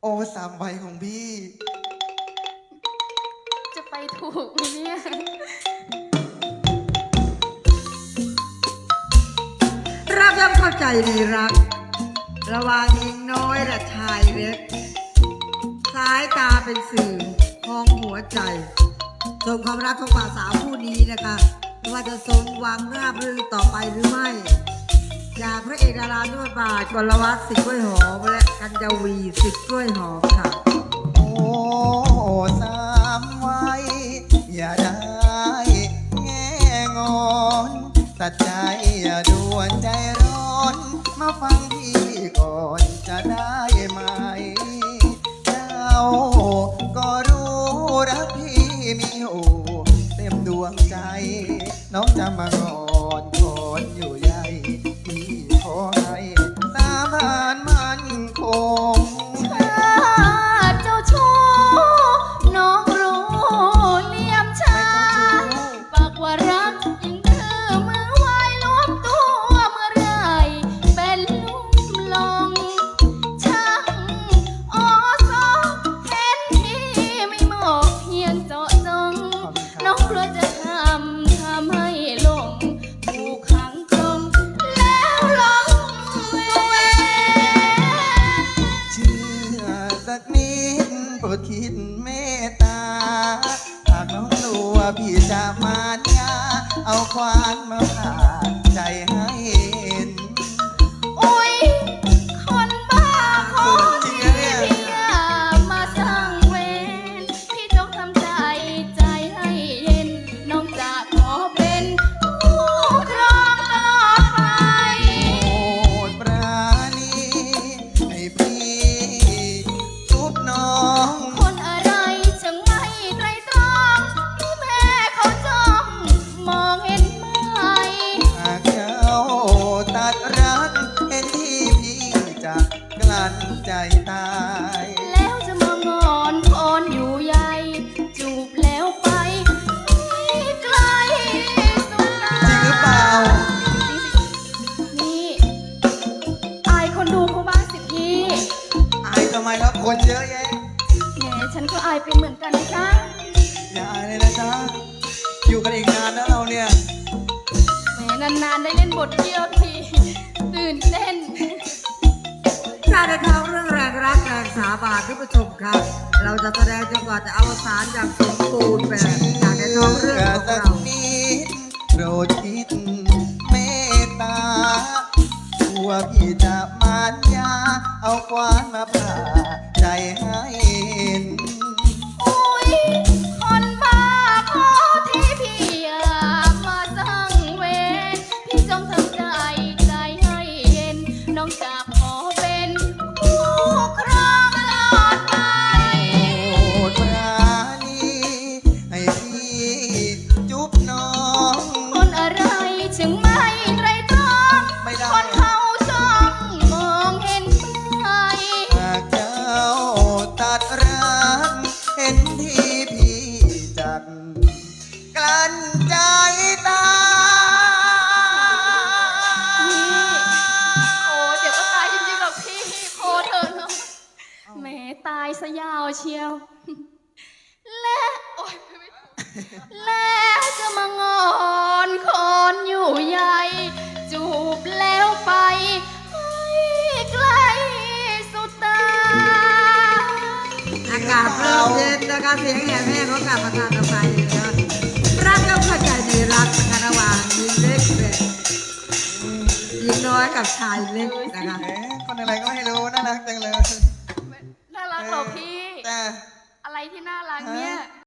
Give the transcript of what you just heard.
โอ้สามใบของพี่ จะไปถูกไหมเนี่ย รับย่อมเข้าใจดีรัก ระหว่างหญิงน้อยและชายเล็กสายตาเป็นสื่อของหัวใจชมความรักของบ่าวสาวคู่นี้นะคะว่าจะสมหวังราบรื่นต่อไปหรือไม่ จากพระเอกดารานวดบาทกลวัฒน์สิทธิ์กล้วยหอมและกัญญาวีสิทธิ์กล้วยหอมค่ะ โอ้สามไว้ อย่าได้แง่งอนตัดใจอย่าด่วนใจร้อน มาฟังพี่ก่อนจะได้ไหม เจ้าก็รู้รักพี่มีอยู่เต็มดวงใจ น้องจะมางอ พี่จะมาเนี่ยเอาควานมาผ่า ตาย แล้วจะมางอนคอนอยู่ใยจูบแล้วไปไม่ไกลสุดตาจริงหรือเปล่า นี่อายคนดูเขาบ้างสิพี่อายทำไมครับคนเยอะแยะแหมฉันก็อายเป็นเหมือนกันนะจ๊ะอย่าอายเลยนะจ๊ะอยู่กันอีกนานนะเราเนี่ย แหมนานๆได้เล่นบทเดียวทีากท่านผู้ชมครับ เราจะแสดงจนกว่าจะอวสานอย่างสมบูรณ์แบบจากในท้องเรื่องของเราโปรดคิดเมตตาตัวพี่จะมานยาเอาควานมาผ่าใจให้เห็นอุ้ย ยซะยาวเชียว และโอ้ยไม่ถูกแล้วจะมางอนคอนอยู่ใหญ่ จูบแล้วไปให้ไกลสุดตา อากาศเริ่มเย็นนะคะเสียงแหบแห้งของการประทานอภัยนะคะรักย่อมเข้าใจดีรักนะคะระหว่างหญิงเล็กและหญิงน้อยกับชายเล็กนะคะแหมคนอะไรก็ไม่รู้น่ารักจังเลยน่ารั กเหรอพี่ แต่ อะไรที่น่ารักเนี่ย